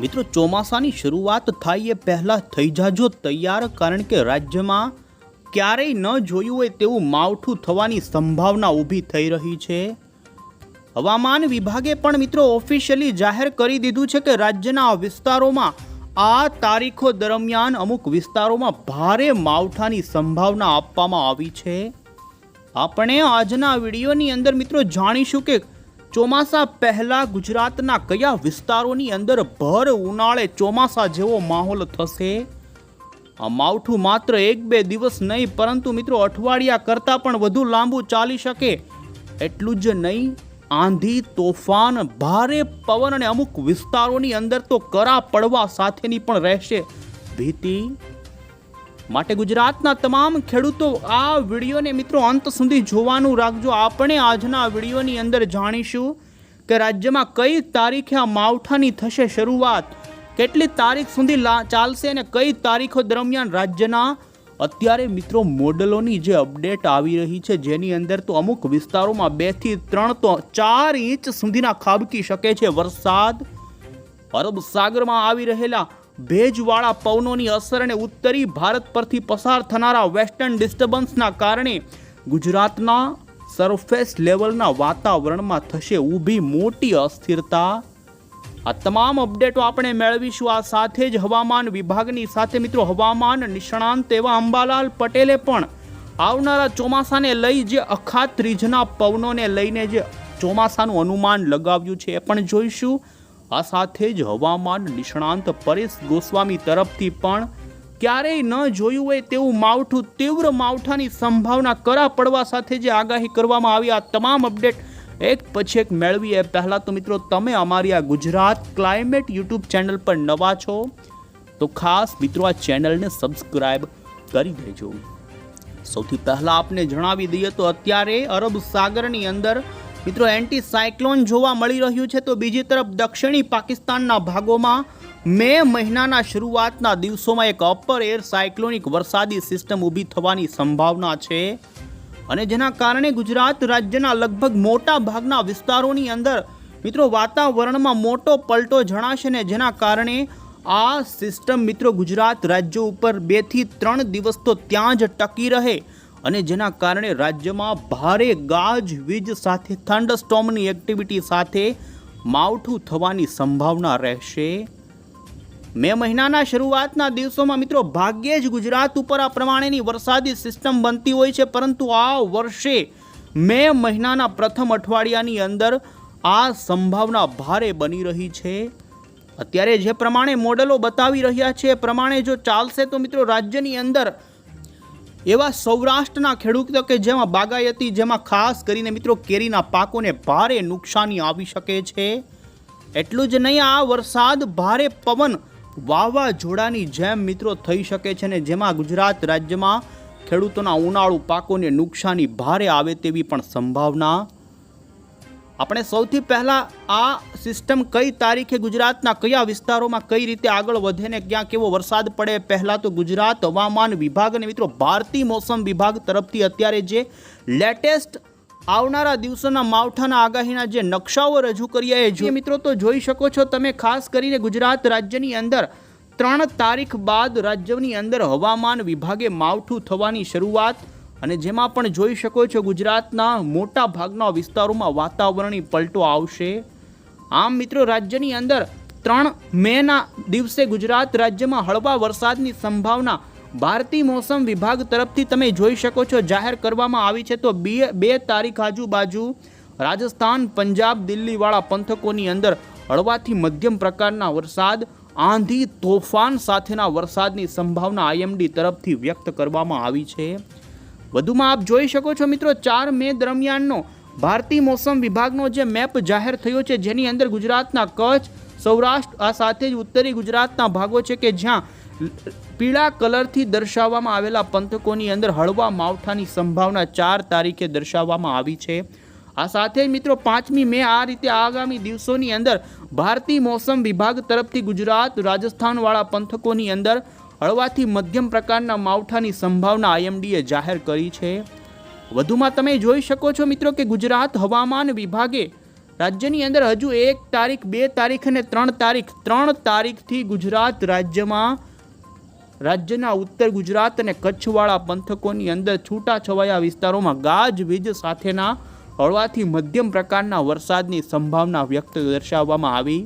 મિત્રો, ચોમાસાની શરૂઆત થાય એ પહેલાં થઈ જાજો તૈયાર, કારણ કે રાજ્યમાં ક્યારેય ન જોયું હોય તેવું માવઠું થવાની સંભાવના ઊભી થઈ રહી છે. હવામાન વિભાગે પણ મિત્રો ઓફિશિયલી જાહેર કરી દીધું છે કે રાજ્યના વિસ્તારોમાં આ તારીખો દરમિયાન અમુક વિસ્તારોમાં ભારે માવઠાની સંભાવના આપવામાં આવી છે. આપણે આજના વિડીયોની અંદર મિત્રો જાણીશું કે ચોમાસા પહેલા ગુજરાતના કયા વિસ્તારોની અંદર ભર ઉનાળે ચોમાસા જેવો માહોલ થશે? માવઠું માત્ર એક બે દિવસ નહીં, પરંતુ મિત્રો અઠવાડિયા કરતાં પણ વધુ લાંબુ ચાલી શકે. એટલું જ નહીં, આંધી, તોફાન, ભારે પવન અને અમુક વિસ્તારોની અંદર તો કરા પડવા સાથેની પણ રહેશે. ભીતિ માટે ગુજરાતના તમામ ખેડૂતો આ વિડીયોને મિત્રો અંત સુધી જોવાનું રાખજો. આપણે આજના વિડીયોની અંદર જાણીશું કે રાજ્યમાં કઈ તારીખે આ માવઠાની થશે શરૂઆત, કેટલી તારીખ સુધી ચાલશે અને કઈ તારીખો દરમિયાન રાજ્યના અત્યારે મિત્રો મોડલોની જે અપડેટ આવી રહી છે જેની અંદર તો અમુક વિસ્તારોમાં બેથી ત્રણ તો ચાર ઇંચ સુધીના ખાબકી શકે છે વરસાદ. અરબ સાગરમાં આવી રહેલા ભેજવાળા પવનોની અસર અને ઉત્તરી ભારત પરથી પસાર થનારા વેસ્ટર્ન ડિસ્ટર્બન્સના કારણે ગુજરાતના સરફેસ લેવલના વાતાવરણમાં થશે ઊભી મોટી અસ્થિરતા. આ તમામ અપડેટો આપણે મેળવીશું આ સાથે જ હવામાન વિભાગની સાથે મિત્રો હવામાન નિષ્ણાંત એવા અંબાલાલ પટેલે પણ આવનારા ચોમાસાને લઈ જે અખાત ત્રીજના પવનોને લઈને જે ચોમાસાનું અનુમાન લગાવ્યું છે એ પણ જોઈશું. આ સાથે જ હવામાન નિષ્ણાંત પરેશ ગોસ્વામી તરફથી પણ ક્યારેય ન જોયું હોય તેવું માવઠું તીવ્ર માવઠાની સંભાવના કરા પડવા સાથે જે આગાહી કરવામાં આવી, આ તમામ અપડેટ એક પછી એક મેળવી એ પહેલાં તો મિત્રો, તમે અમારી આ ગુજરાત ક્લાઇમેટ યુટ્યુબ ચેનલ પર નવા છો, તો ખાસ મિત્રો આ ચેનલને સબસ્ક્રાઇબ કરી દેજો. સૌથી પહેલાં આપને જણાવી દઈએ તો અત્યારે અરબ સાગરની અંદર મિત્રો એન્ટી સાયક્લોન જોવા મળી રહ્યું છે. તો બીજી તરફ દક્ષિણી પાકિસ્તાનના ભાગોમાં મે મહિનાના શરૂઆતના દિવસોમાં એક અપર એર સાયક્લોનિક વરસાદી સિસ્ટમ ઊભી થવાની સંભાવના છે. અને જેના કારણે ગુજરાત રાજ્યના લગભગ મોટા ભાગના વિસ્તારોની અંદર મિત્રો, વાતાવરણમાં મોટો પલટો જણાશે ને જેના કારણે આ સિસ્ટમ મિત્રો ગુજરાત રાજ્ય ઉપર બેથી ત્રણ દિવસ તો ત્યાં જ ટકી રહે. અને જેના કારણે રાજ્યમાં ભારે ગાજ, વીજ સાથે થંડસ્ટોમની એક્ટિવિટી સાથે માવઠું થવાની સંભાવના રહેશે. મે મહિનાના શરૂઆતના દિવસોમાં મિત્રો, ભાગ્યે જ ગુજરાત ઉપર આ પ્રમાણેની વરસાદી સિસ્ટમ બનતી હોય છે, પરંતુ આ વર્ષે મે મહિનાના પ્રથમ અઠવાડિયાની અંદર આ સંભાવના ભારે બની રહી છે. અત્યારે જે પ્રમાણે મોડેલો બતાવી રહ્યા છે, એ પ્રમાણે જો ચાલશે તો મિત્રો, રાજ્યની અંદર એવા સૌરાષ્ટ્રના ખેડૂતો કે જેમાં બાગાયતી, જેમાં ખાસ કરીને મિત્રો કેરીના પાકોને ભારે નુકસાની આવી શકે છે. એટલું જ નહીં, આ વરસાદ ભારે પવન વાવાઝોડાની જેમ મિત્રો થઈ શકે છે ને જેમાં ગુજરાત રાજ્યમાં ખેડૂતોના ઉનાળુ પાકોને નુકસાની ભારે આવે તેવી પણ સંભાવના આપણે સૌથી પહેલાં આ સિસ્ટમ કઈ તારીખે ગુજરાતના કયા વિસ્તારોમાં કઈ રીતે આગળ વધે ને ક્યાં કેવો વરસાદ પડે, પહેલાં તો ગુજરાત હવામાન વિભાગ અને મિત્રો ભારતીય મોસમ વિભાગ તરફથી અત્યારે જે લેટેસ્ટ આવનારા દિવસોના માવઠાના આગાહીના જે નકશાઓ રજૂ કર્યા એ જોઈએ મિત્રો તો જોઈ શકો છો તમે ખાસ કરીને ગુજરાત રાજ્યની અંદર ત્રણ તારીખ બાદ રાજ્યની અંદર હવામાન વિભાગે માવઠું થવાની શરૂઆત અને જેમાં પણ જોઈ શકો છો ગુજરાતના મોટા ભાગના વિસ્તારોમાં વાતાવરણીય પલટો આવશે. આમ મિત્રો, રાજ્યની અંદર ત્રણ મેના દિવસે ગુજરાત રાજ્યમાં હળવા વરસાદની સંભાવના. ભારતીય મોસમ વિભાગ તરફથી તમે જોઈ શકો છો, જાહેર કરવામાં આવી છે તો બે બે તારીખ આજુબાજુ રાજસ્થાન, પંજાબ, દિલ્હીવાળા પંથકોની અંદર હળવાથી મધ્યમ પ્રકારના વરસાદ, આંધી, તોફાન સાથેના વરસાદની સંભાવના આઈએમડી તરફથી વ્યક્ત કરવામાં આવી છે. વધુમાં આપ જોઈ શકો છો મિત્રો, ચાર મે દરમિયાનનો ભારતીય મોસમ વિભાગનો જે મેપ જાહેર થયો છે, જેની અંદર ગુજરાતના કચ્છ, સૌરાષ્ટ્ર, આ સાથે જ ઉત્તરી ગુજરાતના ભાગો છે કે જ્યાં પીળા કલરથી દર્શાવવામાં આવેલા પંથકોની અંદર હળવા માવઠાની સંભાવના ચાર તારીખે દર્શાવવામાં આવી છે. આ સાથે મિત્રો, પાંચમી મે આ રીતે આગામી દિવસોની અંદર ભારતીય મોસમ વિભાગ તરફથી ગુજરાત, રાજસ્થાનવાળા પંથકોની અંદર હળવાથી મધ્યમ પ્રકારના માવઠાની સંભાવના આઈએમડીએ જાહેર કરી છે. વધુમાં તમે જોઈ શકો છો મિત્રો કે ગુજરાત હવામાન વિભાગે રાજ્યની અંદર હજુ એક તારીખ, બે તારીખ અને ત્રણ તારીખ, ત્રણ તારીખથી ગુજરાત રાજ્યમાં, રાજ્યના ઉત્તર ગુજરાત અને કચ્છવાળા પંથકોની અંદર છૂટાછવાયા વિસ્તારોમાં ગાજવીજ સાથેના હળવાથી મધ્યમ પ્રકારના વરસાદની સંભાવના વ્યક્ત દર્શાવવામાં આવી.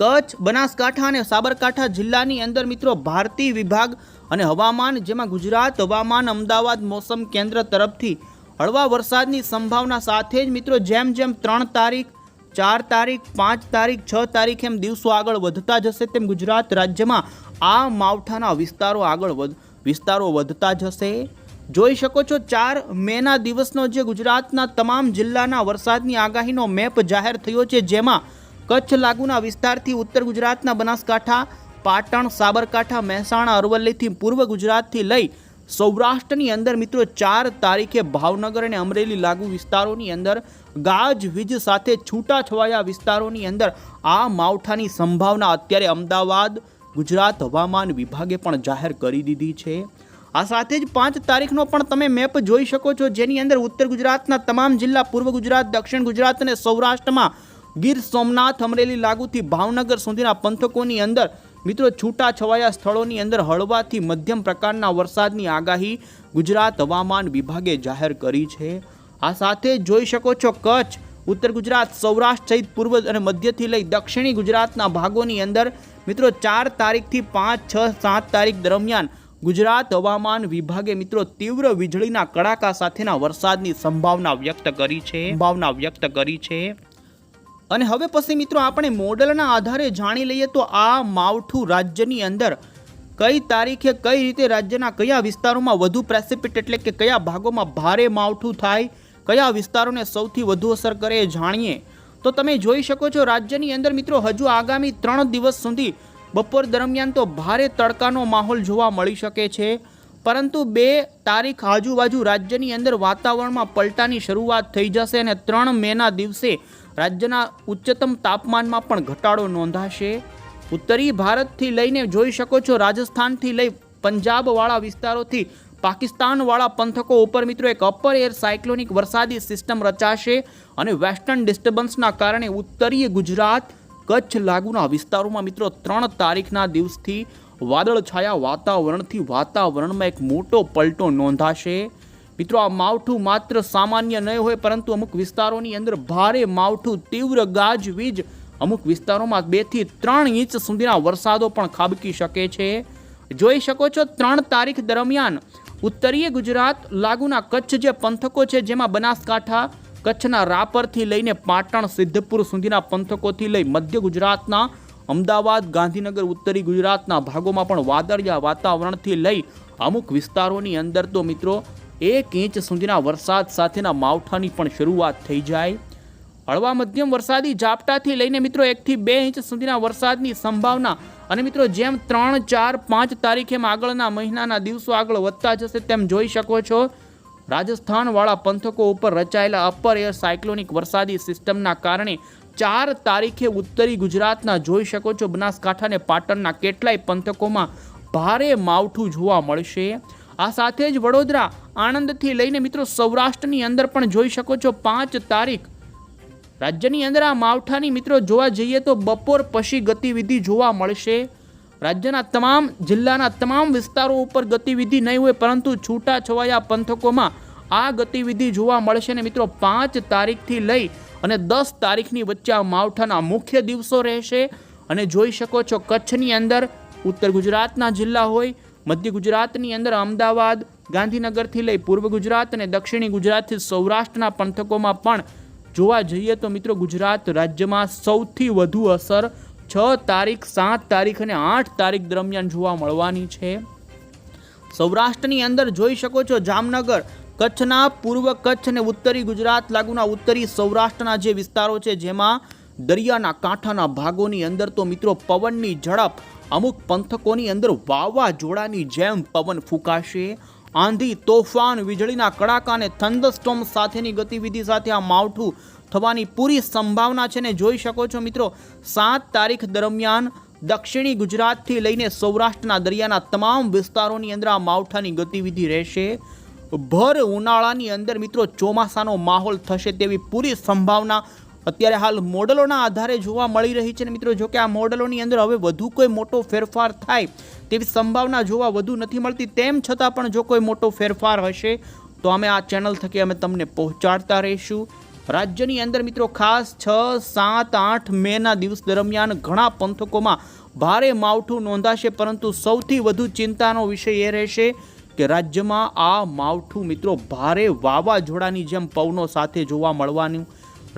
કચ્છ, બનાસકાંઠા અને સાબરકાંઠા જિલ્લાની અંદર મિત્રો ભારતીય વિભાગ અને હવામાન, જેમાં ગુજરાત, હવામાન, અમદાવાદ મોસમ કેન્દ્ર તરફથી હળવા વરસાદની સંભાવના સાથે જ મિત્રો જેમ જેમ ત્રણ તારીખ, ચાર તારીખ, પાંચ તારીખ, છ તારીખ એમ દિવસો આગળ વધતા જશે, તેમ ગુજરાત રાજ્યમાં આ માવઠાના વિસ્તારો આગળ વધ, વિસ્તારો વધતા જશે. જોઈ શકો છો, ચાર મેના દિવસનો જે ગુજરાતના તમામ જિલ્લાના વરસાદની આગાહીનો મેપ જાહેર થયો છે, જેમાં કચ્છ લાગુના વિસ્તારથી ઉત્તર ગુજરાતના બનાસકાંઠા, પાટણ, સાબરકાંઠા, મહેસાણા, અરવલ્લીથી પૂર્વ ગુજરાતથી લઈ સૌરાષ્ટ્રની અંદર મિત્રો ચાર તારીખે ભાવનગર અને અમરેલી લાગુ વિસ્તારોની અંદર ગાજવીજ સાથે છૂટાછવાયા વિસ્તારોની અંદર આ માવઠાની સંભાવના અત્યારે અમદાવાદ, ગુજરાત હવામાન વિભાગે પણ જાહેર કરી દીધી છે. આ સાથે જ પાંચ તારીખનો પણ તમે મેપ જોઈ શકો છો, જેની અંદર ઉત્તર ગુજરાતના તમામ જિલ્લા, પૂર્વ ગુજરાત, દક્ષિણ ગુજરાત અને સૌરાષ્ટ્રમાં ગીર સોમનાથ અમરેલી લાગુથી ભાવનગર સુધીના પંથકોની અંદર મિત્રો છૂટા છવાયા સ્થળોની અંદર હળવાથી મધ્યમ પ્રકારના વરસાદની આગાહી ગુજરાત હવામાન વિભાગે જાહેર કરી છે. આ સાથે જોઈ શકો છો કચ્છ, ઉત્તર ગુજરાત, સૌરાષ્ટ્ર સહિત પૂર્વ અને મધ્યથી લઈ દક્ષિણી ગુજરાતના ભાગોની અંદર મિત્રો ચાર તારીખથી પાંચ, છ, સાત તારીખ દરમિયાન ગુજરાત હવામાન વિભાગે મિત્રો તીવ્ર વીજળીના કડાકા સાથેના વરસાદની સંભાવના વ્યક્ત કરી છે. સંભાવના વ્યક્ત કરી છે. અને હવે પછી મિત્રો આપણે મોડલના આધારે જાણી લઈએ તો આ માવઠું રાજ્યની અંદર કઈ તારીખે કઈ રીતે રાજ્યના કયા વિસ્તારોમાં વધુ પ્રેસિપિટ એટલે કે કયા ભાગોમાં ભારે માવઠું થાય, કયા વિસ્તારોને સૌથી વધુ અસર કરે જાણીએ. તો તમે જોઈ શકો છો રાજ્યની અંદર મિત્રો હજુ આગામી ત્રણ દિવસ સુધી બપોર દરમિયાન તો ભારે તડકાનો માહોલ જોવા મળી શકે છે. પરંતુ બે તારીખ આજુબાજુ રાજ્યની અંદર વાતાવરણમાં પલટાની શરૂઆત થઈ જશે અને ત્રણ મેના દિવસે રાજ્યના ઉચ્ચતમ તાપમાનમાં પણ ઘટાડો નોંધાશે. ઉત્તરી ભારતથી લઈને જોઈ શકો છો, રાજસ્થાનથી લઈ પંજાબવાળા વિસ્તારોથી પાકિસ્તાનવાળા પંથકો ઉપર મિત્રો એક અપર એર સાયક્લોનિક વરસાદી સિસ્ટમ રચાશે અને વેસ્ટર્ન ડિસ્ટર્બન્સના કારણે ઉત્તરીય ગુજરાત કચ્છ લાગુના વિસ્તારોમાં મિત્રો ત્રણ તારીખના દિવસથી વાદળછાયા વાતાવરણથી વાતાવરણમાં એક મોટો પલટો નોંધાશે. મિત્રો, આ માવઠું માત્ર સામાન્ય નહીં હોય, પરંતુ અમુક વિસ્તારોની અંદર ભારે માવઠું, તીવ્ર ગાજવીજ અમુક વિસ્તારોમાં બેથી ત્રણ ઇંચ સુધીના વરસાદો પણ ખાબકી શકે છે. જોઈ શકો છો, ત્રણ તારીખ દરમિયાન ઉત્તરીય ગુજરાત લાગુના કચ્છ જે પંથકો છે, જેમાં બનાસકાંઠા કચ્છના રાપરથી લઈને પાટણ, સિદ્ધપુર સુધીના પંથકોથી લઈ મધ્ય ગુજરાતના, અમદાવાદ, ગાંધીનગર, ઉત્તરી ગુજરાતના ભાગોમાં પણ વાદળિયા વાતાવરણથી લઈ અમુક વિસ્તારોની અંદર તો મિત્રો એક ઇંચ સુધીના વરસાદ સાથેના માવઠાની પણ શરૂઆત થઈ જાય. હળવા મધ્યમ વરસાદી ઝાપટાથી લઈને મિત્રો એકથી બે ઇંચ સુધીના વરસાદની સંભાવના અને મિત્રો જેમ ત્રણ, ચાર, પાંચ તારીખે આગળના મહિનાના દિવસો આગળ વધતા જશે તેમ જોઈ શકો છો. રાજસ્થાનવાળા પંથકો ઉપર રચાયેલા અપર એર સાયક્લોનિક વરસાદી સિસ્ટમના કારણે ચાર તારીખે ઉત્તરી ગુજરાતના જોઈ શકો છો. બનાસકાંઠા અને પાટણના કેટલાય પંથકોમાં ભારે માવઠું જોવા મળશે. આ સાથે જ વડોદરા આણંદથી લઈને મિત્રો સૌરાષ્ટ્રની અંદર પણ જોઈ શકો છો પાંચ તારીખ. રાજ્યની અંદર આ માવઠાની મિત્રો જોવા જઈએ તો બપોર પછી ગતિવિધિ જોવા મળશે. રાજ્યના તમામ જિલ્લાના તમામ વિસ્તારો ઉપર ગતિવિધિ નહીં હોય પરંતુ છૂટા છવાયા પંથકોમાં આ ગતિવિધિ જોવા મળશે ને મિત્રો પાંચ તારીખથી લઈ અને દસ તારીખની વચ્ચે આ માવઠાના મુખ્ય દિવસો રહેશે. અને જોઈ શકો છો કચ્છની અંદર ઉત્તર ગુજરાતના જિલ્લા હોય મધ્ય ગુજરાતની અંદર અમદાવાદ, ગાંધીનગરથી લઈ પૂર્વ ગુજરાત અને દક્ષિણી ગુજરાતથી સૌરાષ્ટ્રના પંથકોમાં પણ જોવા જઈએ તો મિત્રો ગુજરાત રાજ્યમાં સૌથી વધુ અસર છ તારીખ, સાત તારીખ અને આઠ તારીખ દરમિયાન જોવા મળવાની છે. સૌરાષ્ટ્રની અંદર જોઈ શકો છો જામનગર, કચ્છના પૂર્વ કચ્છ અને ઉત્તરી ગુજરાત લાગુના ઉત્તરી સૌરાષ્ટ્રના જે વિસ્તારો છે જેમાં દરિયાના કાંઠાના ભાગોની અંદર તો મિત્રો પવનની ઝડપ અમુક પંથકોની અંદર વાવાઝોડાની જેમ પવન ફૂંકાશે. આંધી, તોફાન, વીજળીના કડાકા અને થંડરસ્ટોમ સાથેની ગતિવિધિ સાથે આ માવઠું થવાની પૂરી સંભાવના છે ને જોઈ શકો છો મિત્રો. સાત તારીખ દરમિયાન દક્ષિણી ગુજરાતથી લઈને સૌરાષ્ટ્રના દરિયાના તમામ વિસ્તારોની અંદર આ માવઠાની ગતિવિધિ રહેશે. ભર ઉનાળાની અંદર મિત્રો ચોમાસાનો માહોલ થશે તેવી પૂરી સંભાવના અત્યારે હાલ મોડલોના આધારે જોવા મળી રહી છે અને મિત્રો, જો કે આ મોડલોની અંદર હવે વધુ કોઈ મોટો ફેરફાર થાય તેવી સંભાવના જોવા વધુ નથી મળતી. તેમ છતાં પણ જો કોઈ મોટો ફેરફાર હશે, તો અમે આ ચેનલ થકી અમે તમને પહોંચાડતા રહીશું. રાજ્યની અંદર મિત્રો, ખાસ છ, સાત, આઠ મેના દિવસ દરમિયાન ઘણા પંથકોમાં ભારે માવઠું નોંધાશે, પરંતુ સૌથી વધુ ચિંતાનો વિષય એ રહેશે કે રાજ્યમાં આ માવઠું મિત્રો, ભારે વાવાઝોડાની જેમ પવનો સાથે જોવા મળવાનું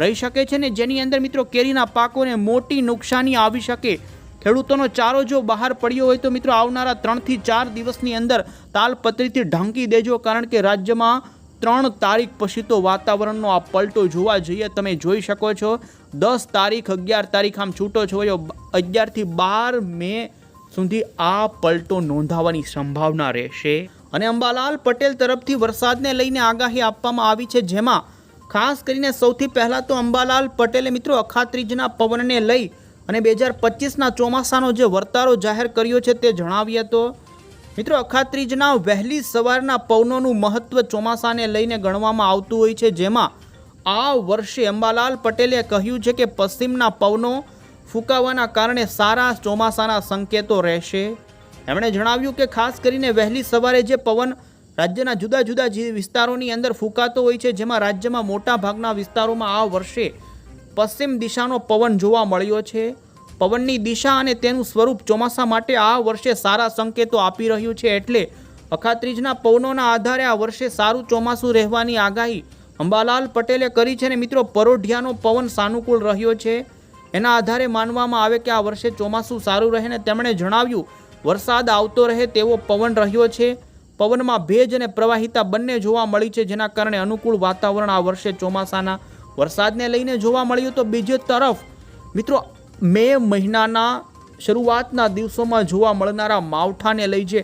રહી શકે છે ને જેની અંદર મિત્રો કેરીના પાકોને મોટી નુકસાની આવી શકે. ખેડૂતોનો ચારો જો બહાર પડ્યો હોય તો મિત્રો આવનારા ત્રણથી ચાર દિવસની અંદર તાલપત્રીથી ઢાંકી દેજો કારણ કે રાજ્યમાં ત્રણ તારીખ પછી તો વાતાવરણનો આ પલટો જોવા જઈએ તમે જોઈ શકો છો. દસ તારીખ, અગિયાર તારીખ આમ છૂટો છો અગિયારથી બાર મે સુધી આ પલટો નોંધાવાની સંભાવના રહેશે. અને અંબાલાલ પટેલ તરફથી વરસાદને લઈને આગાહી આપવામાં આવી છે જેમાં ખાસ કરીને સૌથી પહેલાં તો અંબાલાલ પટેલે મિત્રો અખાત્રીજના પવનને લઈ અને બે હજાર પચીસના ચોમાસાનો જે વર્તારો જાહેર કર્યો છે તે જણાવીએ તો, મિત્રો અખાત્રીજના વહેલી સવારના પવનોનું મહત્ત્વ ચોમાસાને લઈને ગણવામાં આવતું હોય છે. જેમાં આ વર્ષે અંબાલાલ પટેલે કહ્યું છે કે પશ્ચિમના પવનો ફૂંકાવાના કારણે સારા ચોમાસાના સંકેતો રહેશે. એમણે જણાવ્યું કે ખાસ કરીને વહેલી સવારે જે પવન રાજ્યના જુદા જુદા જે વિસ્તારોની અંદર ફૂંકાતો હોય છે, જેમાં રાજ્યમાં મોટા ભાગના વિસ્તારોમાં આ વર્ષે પશ્ચિમ દિશાનો પવન જોવા મળ્યો છે. પવનની દિશા અને તેનું સ્વરૂપ ચોમાસા માટે આ વર્ષે સારા સંકેતો આપી રહ્યું છે, એટલે અખાત્રીજના પવનોના આધારે આ વર્ષે સારું ચોમાસું રહેવાની આગાહી અંબાલાલ પટેલે કરી છે ને મિત્રો, પરોઢિયાનો પવન સાનુકૂળ રહ્યો છે. એના આધારે માનવામાં આવે કે આ વર્ષે ચોમાસું સારું રહે ને તેમણે જણાવ્યું, વરસાદ આવતો રહે તેવો પવન રહ્યો છે. પવનમાં ભેજ અને પ્રવાહિતા બંને જોવા મળી છે, જેના કારણે અનુકૂળ વાતાવરણ આ વર્ષે ચોમાસાના વરસાદને લઈને જોવા મળ્યું. તો બીજી તરફ, મિત્રો, મે મહિનાના શરૂઆતના દિવસોમાં જોવા મળનારા માવઠાને લઈ જે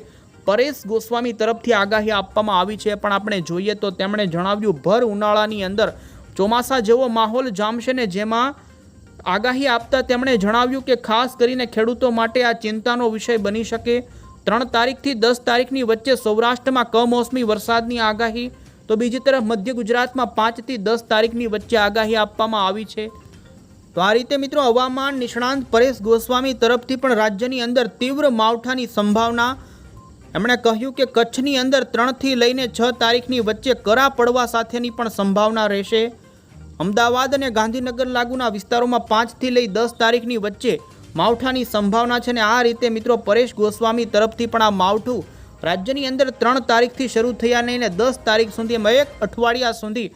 પરેશ ગોસ્વામી તરફથી આગાહી આપવામાં આવી છે પણ આપણે જોઈએ તો તેમણે જણાવ્યું, ભર ઉનાળાની અંદર ચોમાસા જેવો માહોલ જામશે ને જેમાં આગાહી આપતા તેમણે જણાવ્યું કે ખાસ કરીને ખેડૂતો માટે આ ચિંતાનો વિષય બની શકે. ત્રણ તારીખથી દસ તારીખની વચ્ચે સૌરાષ્ટ્રમાં કમોસમી વરસાદની આગાહી, તો બીજી તરફ મધ્ય ગુજરાતમાં પાંચથી દસ તારીખની વચ્ચે આગાહી આપવામાં આવી છે. તો આ રીતે મિત્રો હવામાન નિષ્ણાંત પરેશ ગોસ્વામી તરફથી પણ રાજ્યની અંદર તીવ્ર માવઠાની સંભાવના. એમણે કહ્યું કે કચ્છની અંદર ત્રણથી લઈને છ તારીખની વચ્ચે કરા પડવા સાથેની પણ સંભાવના રહેશે. અમદાવાદ અને ગાંધીનગર લાગુના વિસ્તારોમાં પાંચથી લઈ દસ તારીખની વચ્ચે માવઠાની સંભાવના છે ને આ રીતે મિત્રો પરેશ ગોસ્વામી તરફથી પણ આ માવઠું રાજ્યની અંદર ત્રણ તારીખથી શરૂ થયા નહીં ને દસ તારીખ સુધીમાં એક અઠવાડિયા સુધી